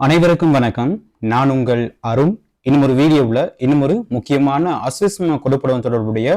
அனைவருக்கும் வணக்கம். நான் உங்கள் அருண். இன்னும் ஒரு வீடியோவில் இன்னும் ஒரு முக்கியமான அஸ்விஸ்ம கொடுப்படம் தொடர்புடைய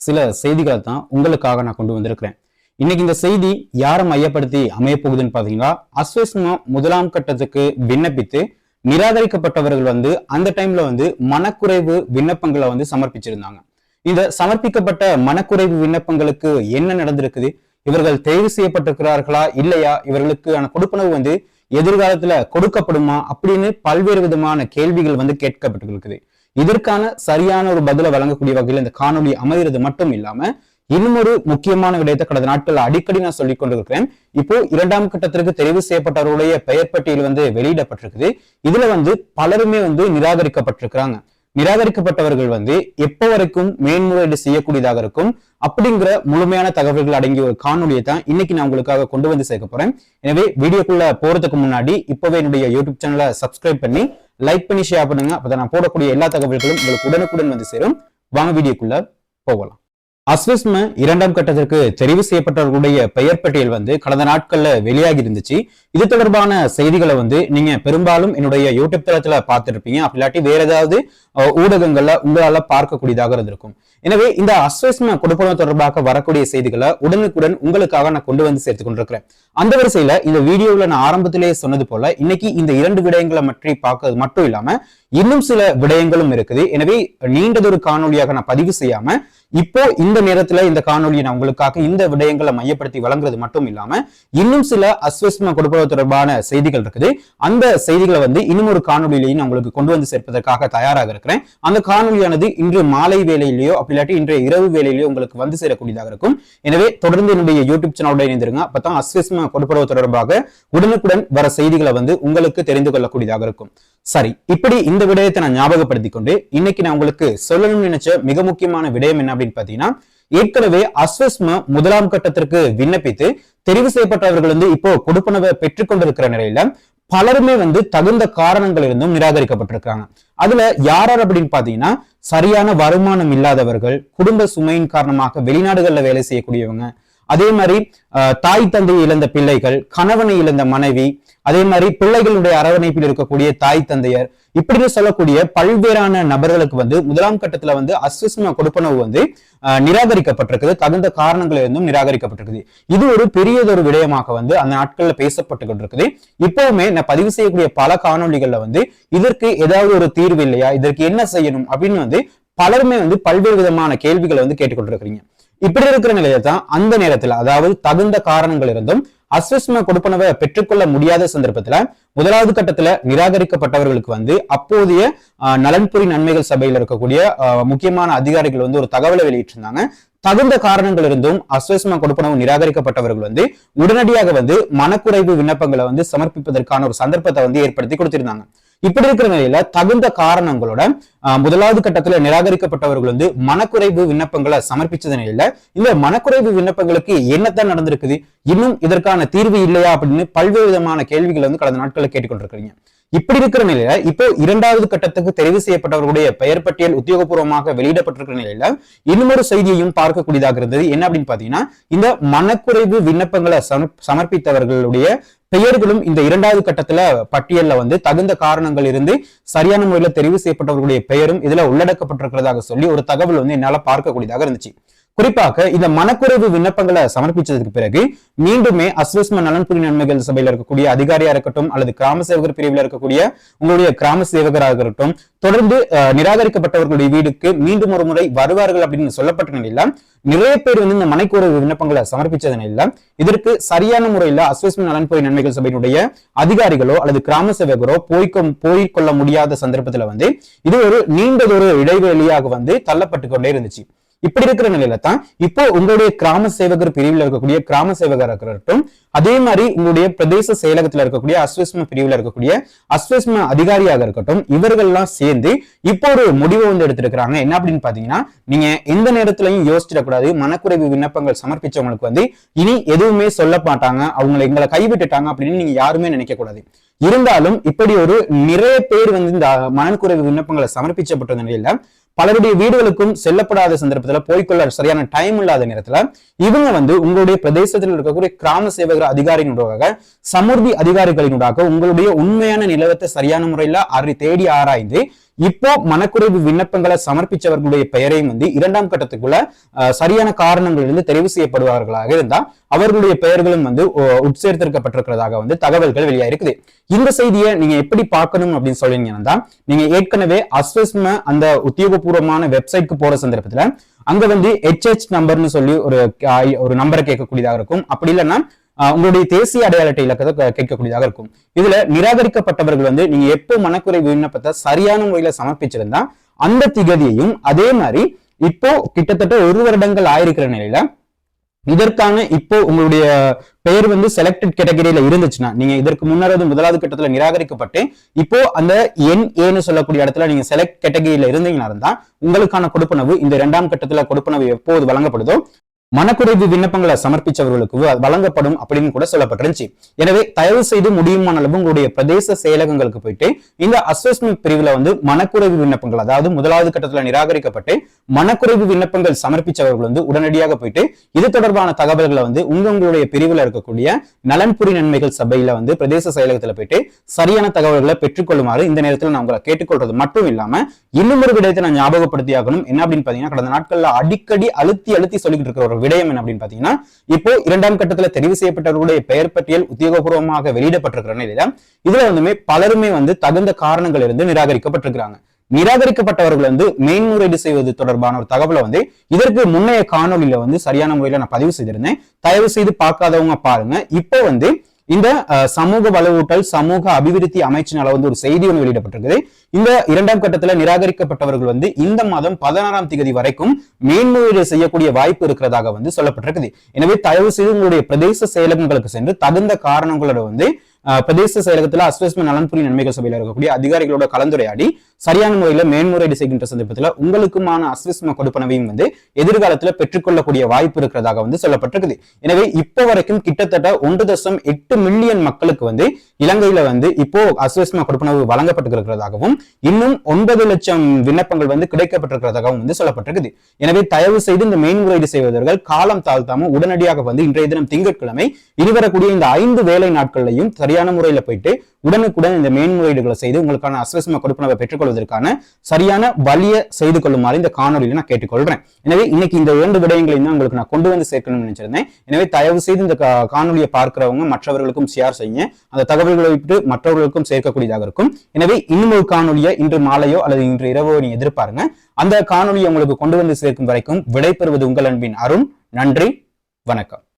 சில செய்திகளை தான் உங்களுக்காக நான் கொண்டு வந்திருக்கிறேன். இன்னைக்கு இந்த செய்தி யாரை மையப்படுத்தி அமைய போகுதுன்னு பார்த்தீங்கன்னா அஸ்விஸ்ம முதலாம் கட்டத்துக்கு விண்ணப்பித்து நிராகரிக்கப்பட்டவர்கள் வந்து அந்த டைம்ல வந்து மனக்குறைவு விண்ணப்பங்களை வந்து சமர்ப்பிச்சிருந்தாங்க. இந்த சமர்ப்பிக்கப்பட்ட மனக்குறைவு விண்ணப்பங்களுக்கு என்ன நடந்திருக்குது? இவர்கள் தேர்வு செய்யப்பட்டிருக்கிறார்களா? இல்லையா? இவர்களுக்கான கொடுப்பனவு வந்து எதிர்காலத்துல கொடுக்கப்படுமா அப்படின்னு பல்வேறு விதமான கேள்விகள் வந்து கேட்கப்பட்டிருக்குது. இதற்கான சரியான ஒரு பதிலை வழங்கக்கூடிய வகையில் இந்த காணொலி அமைகிறது மட்டும் இல்லாம இன்னும் ஒரு முக்கியமான விடயத்தை கடந்த நாட்கள் அடிக்கடி நான் சொல்லிக் கொண்டிருக்கிறேன். இப்போ இரண்டாம் கட்டத்திற்கு தெரிவு செய்யப்பட்டவருடைய பெயர் பட்டியல் வந்து வெளியிடப்பட்டிருக்குது. இதுல வந்து பலருமே வந்து நிராகரிக்கப்பட்டிருக்கிறாங்க. நிராகரிக்கப்பட்டவர்கள் வந்து எப்போ வரைக்கும் மேன்முறையீடு செய்யக்கூடியதாக இருக்கும் அப்படிங்கிற முழுமையான தகவல்கள் அடங்கிய ஒரு காணொலியை தான் இன்னைக்கு நான் உங்களுக்காக கொண்டு வந்து சேர்க்க போறேன். எனவே வீடியோக்குள்ள போறதுக்கு முன்னாடி இப்போவே என்னுடைய யூடியூப் சேனலை சப்ஸ்கிரைப் பண்ணி லைக் பண்ணி ஷேர் பண்ணுங்க. அப்பதான் நான் போடக்கூடிய எல்லா தகவல்களும் உங்களுக்கு உடனுக்குடன் வந்து சேரும். வாங்க வீடியோக்குள்ள போகலாம். அஸ்விஸ்ம இரண்டாம் கட்டத்திற்கு தெரிவு செய்யப்பட்டவர்களுடைய பெயர் பட்டியல் வந்து கடந்த நாட்கள்ல வெளியாகி இருந்துச்சு. இது தொடர்பான செய்திகளை வந்து நீங்க பெரும்பாலும் என்னுடைய யூடியூப் தளத்துல பார்த்துருப்பீங்க. அப்படி இல்லாட்டி வேற ஏதாவது ஊடகங்கள்ல உங்களால பார்க்கக்கூடியதாக இருந்திருக்கும். எனவே இந்த அஸ்விஸ்ம கொடுப்பனம் தொடர்பாக வரக்கூடிய செய்திகளை உடனுக்குடன் உங்களுக்காக நான் கொண்டு வந்து சேர்த்து கொண்டிருக்கிறேன். அந்த வரிசையில இந்த வீடியோவில் நான் ஆரம்பத்திலேயே சொன்னது போல இன்னைக்கு இந்த இரண்டு விடயங்களை பற்றி பார்க்கறது மட்டும் இல்லாம இன்னும் சில விடயங்களும் இருக்குது. எனவே நீண்டதொரு காணொலியாக நான் பதிவு செய்யாம இப்போ இந்த நேரத்துல இந்த காணொலியை நான் உங்களுக்காக இந்த விடயங்களை மையப்படுத்தி வழங்குறது மட்டும் இல்லாம இன்னும் சில அஸ்வஸ்ம கொடுப்பது தொடர்பான செய்திகள் இருக்குது. அந்த செய்திகளை வந்து இன்னும் ஒரு காணொலியிலையும் நான் உங்களுக்கு கொண்டு வந்து சேர்ப்பதற்காக தயாராக இருக்கிறேன். அந்த காணொலியானது இன்று மாலை வேலையிலேயோ அப்படி இல்லாட்டி இன்றைய இரவு வேலையிலேயே உங்களுக்கு வந்து சேரக்கூடியதாக இருக்கும். எனவே தொடர்ந்து என்னுடைய யூடியூப் சேனலோட இணைந்திருங்க. அப்பதான் அஸ்விஸ்ம கொடுப்பது தொடர்பாக உடனுக்குடன் வர செய்திகளை வந்து உங்களுக்கு தெரிந்து கொள்ளக்கூடியதாக இருக்கும். சரி இப்படி இந்த விடயத்தை நான் ஞாபகப்படுத்திக் கொண்டு இன்னைக்கு நான் உங்களுக்கு சொல்லணும்னு நினைச்ச மிக முக்கியமான விடயம் என்ன அப்படின்னு பாத்தீங்கன்னா ஏற்கனவே அஸ்வஸ்ம முதலாம் கட்டத்திற்கு விண்ணப்பித்து தெரிவு செய்யப்பட்டவர்கள் வந்து இப்போ கொடுப்பனவை பெற்றுக்கொண்டிருக்கிற நிலையில பலருமே வந்து தகுந்த காரணங்கள் இருந்தும் நிராகரிக்கப்பட்டிருக்காங்க அதுல யார் யார் அப்படின்னு பாத்தீங்கன்னா சரியான வருமானம் இல்லாதவர்கள் குடும்ப சுமையின் காரணமாக வெளிநாடுகள்ல வேலை செய்யக்கூடியவங்க அதே மாதிரி தாய் தந்தை இழந்த பிள்ளைகள் கணவனை இழந்த மனைவி அதே மாதிரி பிள்ளைகளுடைய அரவணைப்பில் இருக்கக்கூடிய தாய் தந்தையர் இப்படின்னு சொல்லக்கூடிய பல்வேறான நபர்களுக்கு வந்து முதலாம் கட்டத்துல வந்து அஸ்விஸ்ம கொடுப்பனவு வந்து நிராகரிக்கப்பட்டிருக்குது. தகுந்த காரணங்கள் இருந்தும் நிராகரிக்கப்பட்டிருக்குது. இது ஒரு பெரியதொரு விடயமாக வந்து அந்த நாட்கள்ல பேசப்பட்டுக்கிட்டு இருக்குது இப்பவுமே நான் பதிவு செய்யக்கூடிய பல காணொளிகள்ல வந்து இதற்கு ஏதாவது ஒரு தீர்வு இல்லையா? இதற்கு என்ன செய்யணும்? அப்படின்னு வந்து பலருமே வந்து பல்வேறு விதமான கேள்விகளை வந்து கேட்டுக்கொண்டிருக்கிறீங்க. இப்படி இருக்கிற நிலையில தான் அந்த நேரத்துல அதாவது தகுந்த காரணங்கள் இருந்தும் அஸ்வஸ்ம கொடுப்பனவை பெற்றுக்கொள்ள முடியாத சந்தர்ப்பத்துல முதலாவது கட்டத்துல நிராகரிக்கப்பட்டவர்களுக்கு வந்து அப்போதைய ஆஹ், நலன்புரி நன்மைகள் சபையில் இருக்கக்கூடிய ஆஹ், முக்கியமான அதிகாரிகள் வந்து ஒரு தகவலை வெளியிட்டிருந்தாங்க. தகுந்த காரணங்கள் இருந்தும் அஸ்வஸ்ம கொடுப்பனவு நிராகரிக்கப்பட்டவர்கள் வந்து உடனடியாக வந்து மனக்குறைவு விண்ணப்பங்களை வந்து சமர்ப்பிப்பதற்கான ஒரு சந்தர்ப்பத்தை வந்து ஏற்படுத்தி கொடுத்திருந்தாங்க. இப்படி இருக்கிற நிலையில தகுந்த காரணங்களோட முதலாவது கட்டத்துல நிராகரிக்கப்பட்டவர்கள் வந்து மனக்குறைவு விண்ணப்பங்களை சமர்ப்பிச்சது நிலையில இந்த மனக்குறைவு விண்ணப்பங்களுக்கு என்னத்தான் நடந்திருக்குது? இன்னும் இதற்கான தீர்வு இல்லையா? அப்படின்னு பல்வேறு விதமான கேள்விகள் வந்து கடந்த நாட்களில் கேட்டுக்கொண்டிருக்கிறீங்க. இப்படி இருக்கிற நிலையில இப்போ இரண்டாவது கட்டத்துக்கு தெரிவு செய்யப்பட்டவர்களுடைய பெயர் பட்டியல் உத்தியோகபூர்வமாக வெளியிடப்பட்டிருக்கிற நிலையில இன்னொரு செய்தியையும் பார்க்கக்கூடியதாக இருந்தது. என்ன அப்படின்னு பாத்தீங்கன்னா இந்த மனக்குறைவு விண்ணப்பங்களை சமர்ப்பித்தவர்களுடைய பெயர்களும் இந்த இரண்டாவது கட்டத்துல பட்டியல்ல வந்து தகுந்த காரணங்கள் இருந்து சரியான முறையில் தெரிவு செய்யப்பட்டவர்களுடைய பெயரும் இதுல உள்ளடக்கப்பட்டிருக்கிறதாக சொல்லி ஒரு தகவல் வந்து என்னால பார்க்கக்கூடியதாக இருந்துச்சு. குறிப்பாக இந்த மனக்குறைவு விண்ணப்பங்களை சமர்ப்பிச்சதுக்கு பிறகு மீண்டுமே அஸ்வஸ்ம நலன்புரி நன்மைகள் சபையில இருக்கக்கூடிய அதிகாரியா இருக்கட்டும் அல்லது கிராம சேவகர் பிரிவில் இருக்கக்கூடிய உங்களுடைய கிராம சேவகராக இருக்கட்டும் தொடர்ந்து நிராகரிக்கப்பட்டவர்களுடைய வீடுக்கு மீண்டும் ஒரு முறை வருவார்கள் அப்படின்னு சொல்லப்பட்ட நிலையில நிறைய பேர் வந்து இந்த மனைக்குறைவு விண்ணப்பங்களை சமர்ப்பிச்சது நிலையில இதற்கு சரியான முறையில அஸ்வஸ்ம நலன்புரி நன்மைகள் சபையினுடைய அதிகாரிகளோ அல்லது கிராம சேவகரோ போய்க்க போய்க்கொள்ள முடியாத சந்தர்ப்பத்துல வந்து இது ஒரு நீண்டதொரு இடைவெளியாக வந்து தள்ளப்பட்டு கொண்டே இருந்துச்சு. இப்படி இருக்கிற நிலையில தான் இப்போ உங்களுடைய கிராம சேவகர் பிரிவில் இருக்கக்கூடிய கிராம சேவகர் இருக்கட்டும் அதே மாதிரி உங்களுடைய பிரதேச செயலகத்துல இருக்கக்கூடிய அஸ்வஸ்ம பிரிவில் இருக்கக்கூடிய அஸ்வஸ்ம அதிகாரியாக இருக்கட்டும் இவர்கள்லாம் சேர்ந்து இப்போ ஒரு முடிவை வந்து எடுத்திருக்கிறாங்க. என்ன அப்படின்னு பாத்தீங்கன்னா நீங்க எந்த நேரத்திலையும் யோசிச்சிடக்கூடாது. மனக்குறைவு விண்ணப்பங்கள் சமர்ப்பிச்சவங்களுக்கு வந்து இனி எதுவுமே சொல்ல மாட்டாங்க. அவங்களை எங்களை கைவிட்டுட்டாங்க அப்படின்னு நீங்க யாருமே நினைக்கக்கூடாது. இருந்தாலும் இப்படி ஒரு நிறைய பேர் வந்து இந்த மனக்குறைவு விண்ணப்பங்களை சமர்ப்பிச்சப்பட்ட நிலையில பலருடைய வீடுகளுக்கும் செல்லப்படாத சந்தர்ப்பத்துல போய்க்கொள்ள சரியான டைம் இல்லாத நேரத்துல இவங்க வந்து உங்களுடைய பிரதேசத்தில் இருக்கக்கூடிய கிராம சேவகர் அதிகாரியினூடாக சமுர்தி அதிகாரிகளினுடாக உங்களுடைய உண்மையான நிலவத்தை சரியான முறையில அறி தேடி ஆராய்ந்து இப்போ மனக்குறைவு விண்ணப்பங்களை சமர்ப்பிச்சவர்களுடைய பெயரையும் வந்து இரண்டாம் கட்டத்துக்குள்ள சரியான காரணங்கள் இருந்து தெரிவு செய்யப்படுவார்களாக இருந்தா அவர்களுடைய பெயர்களும் வந்து உட்சேர்த்திருக்கப்பட்டிருக்கிறதாக வந்து தகவல்கள் வெளியாயிருக்குது. இந்த செய்தியை நீங்க எப்படி பார்க்கணும் அப்படின்னு சொல்லிங்கன்னா நீங்க ஏற்கனவே அஸ்வஸ்ம அந்த உத்தியோகபூர்வமான வெப்சைட்க்கு போற சந்தர்ப்பத்துல அங்க வந்து ஹெச்ஹெச் நம்பர்னு சொல்லி ஒரு ஒரு நம்பரை கேட்கக்கூடியதாக இருக்கும். அப்படி இல்லைன்னா உங்களுடைய தேசிய அடையாள இலக்கத்தை கேட்கக்கூடியதாக இருக்கும். இதுல நிராகரிக்கப்பட்டவர்கள் வந்து நீங்க எப்போ மனக்குறைவு விண்ணப்பத்தை சரியான முறையில சமர்ப்பிச்சிருந்தா அந்த திகதியையும் அதே மாதிரி இப்போ கிட்டத்தட்ட ஒரு வருடங்கள் ஆயிருக்கிற நிலையில இதற்கான இப்போ உங்களுடைய பெயர் வந்து செலக்டட் கேட்டகரியில இருந்துச்சுன்னா நீங்க இதற்கு முன்னர் முதலாவது கட்டத்துல நிராகரிக்கப்பட்டு இப்போ அந்த என் ஏன்னு சொல்லக்கூடிய இடத்துல நீங்க செலக்ட் கேட்டகரியில இருந்தீங்கன்னா இருந்தா உங்களுக்கான கொடுப்பனவு இந்த இரண்டாம் கட்டத்துல கொடுப்பனவு எப்போது வழங்கப்படுதோ மனக்குறைவு விண்ணப்பங்களை சமர்ப்பிச்சவர்களுக்கு வழங்கப்படும் அப்படின்னு கூட சொல்லப்பட்டிருந்துச்சு. எனவே தயவு செய்து முடியுமான அளவு உங்களுடைய பிரதேச செயலகங்களுக்கு போயிட்டு இந்த அசஸ்மெண்ட் பிரிவுல வந்து மனக்குறைவு விண்ணப்பங்கள் அதாவது முதலாவது கட்டத்துல நிராகரிக்கப்பட்டு மனக்குறைவு விண்ணப்பங்கள் சமர்ப்பிச்சவர்கள் வந்து உடனடியாக போயிட்டு இது தொடர்பான தகவல்களை வந்து உங்க உங்களுடைய பிரிவுல இருக்கக்கூடிய நலன்புரி நன்மைகள் சபையில வந்து பிரதேச செயலகத்துல போயிட்டு சரியான தகவல்களை பெற்றுக்கொள்ளுமாறு இந்த நேரத்தில் நான் உங்களை கேட்டுக்கொள்றது மட்டும் இல்லாம இன்னும் ஒரு விடயத்தை நான் ஞாபகப்படுத்தி ஆகணும் என்ன அப்படின்னு பாத்தீங்கன்னா கடந்த நாட்கள்ல அடிக்கடி அழுத்தி அழுத்தி சொல்லிட்டு இருக்கிற விடயம் என்ன அப்படின்னு பாத்தீங்கன்னா இப்போ இரண்டாம் கட்டத்துல தெரிவு செய்யப்பட்டவர்களுடைய பெயர் பட்டியல் உத்தியோகபூர்வமாக வெளியிடப்பட்டிருக்கிற நிலையில இதுல வந்துமே பலருமே வந்து தகுந்த காரணங்கள் இருந்து நிராகரிக்கப்பட்டிருக்கிறாங்க. நிராகரிக்கப்பட்டவர்கள் வந்து மேன்முறையீடு செய்வது தொடர்பான ஒரு தகவலை வந்து இதற்கு முன்னைய காணொளியில வந்து சரியான முறையில நான் பதிவு செய்திருந்தேன். தயவு செய்து பார்க்காதவங்க பாருங்க. இப்போ வந்து இந்த சமூக வலுவூட்டல் சமூக அபிவிருத்தி அமைச்சினால வந்து ஒரு செய்தி ஒன்று வெளியிடப்பட்டிருக்குது. இந்த இரண்டாம் கட்டத்துல நிராகரிக்கப்பட்டவர்கள் வந்து இந்த மாதம் பதினாறாம் தேதி வரைக்கும் மேன்முறையீடு செய்யக்கூடிய வாய்ப்பு இருக்கிறதாக வந்து சொல்லப்பட்டிருக்குது. எனவே தயவு செய்து உங்களுடைய பிரதேச செயலகங்களுக்கு சென்று தகுந்த காரணங்களோட வந்து பிரதேச செயலகத்தில் அஸ்வஸ்ம நலன்புரி நன்மைகள் சபையில் இருக்கக்கூடிய அதிகாரிகளோட கலந்துரையாடி சரியான முறையில் மேன்முறையீடு செய்கின்ற சந்தர்ப்பத்தில் உங்களுக்குமான அஸ்வஸ்ம கொடுப்பனவையும் வந்து எதிர்காலத்தில் பெற்றுக்கொள்ளக்கூடிய வாய்ப்பு இருக்கிறதாக வந்து சொல்லப்பட்டிருக்குது. எனவே இப்போ வரைக்கும் கிட்டத்தட்ட ஒன்று தசம் எட்டு மில்லியன் மக்களுக்கு வந்து இலங்கையில வந்து இப்போ அஸ்வஸ்ம கொடுப்பனவு வழங்கப்பட்டிருக்கிறதாகவும் இன்னும் ஒன்பது லட்சம் விண்ணப்பங்கள் வந்து கிடைக்கப்பட்டிருக்கிறதாகவும் வந்து சொல்லப்பட்டிருக்குது. எனவே தயவு செய்து இந்த மேன்முறையீடு செய்வதர்கள் காலம் தாழ்த்தாமல் உடனடியாக வந்து இன்றைய தினம் திங்கட்கிழமை இனிவரக்கூடிய இந்த ஐந்து வேலை நாட்களையும் சரி சரியான முறையில் போயிட்டு உடனுக்குடன் இந்த மேன்முறையீடுகளை செய்து உங்களுக்கான அஸ்வசம கொடுப்பனவை பெற்றுக்கொள்வதற்கான சரியான வழியை செய்து கொள்ளுமாறு இந்த காணொலியில் நான் கேட்டுக்கொள்கிறேன் எனவே இன்னைக்கு இந்த இரண்டு விடயங்களையும் தான் உங்களுக்கு நான் கொண்டு வந்து சேர்க்கணும்னு நினைச்சிருந்தேன். எனவே தயவு செய்து இந்த காணொலியை பார்க்கிறவங்க மற்றவர்களுக்கும் ஷேர் செய்ய அந்த தகவல்களை விட்டு மற்றவர்களுக்கும் சேர்க்கக்கூடியதாக இருக்கும். எனவே இன்னும் ஒரு காணொலியை இன்று மாலையோ அல்லது இன்று இரவோ நீ எதிர்பாருங்க. அந்த காணொலியை உங்களுக்கு கொண்டு வந்து சேர்க்கும் வரைக்கும் விடைபெறுவது உங்கள் அன்பின் அருண். நன்றி. வணக்கம்.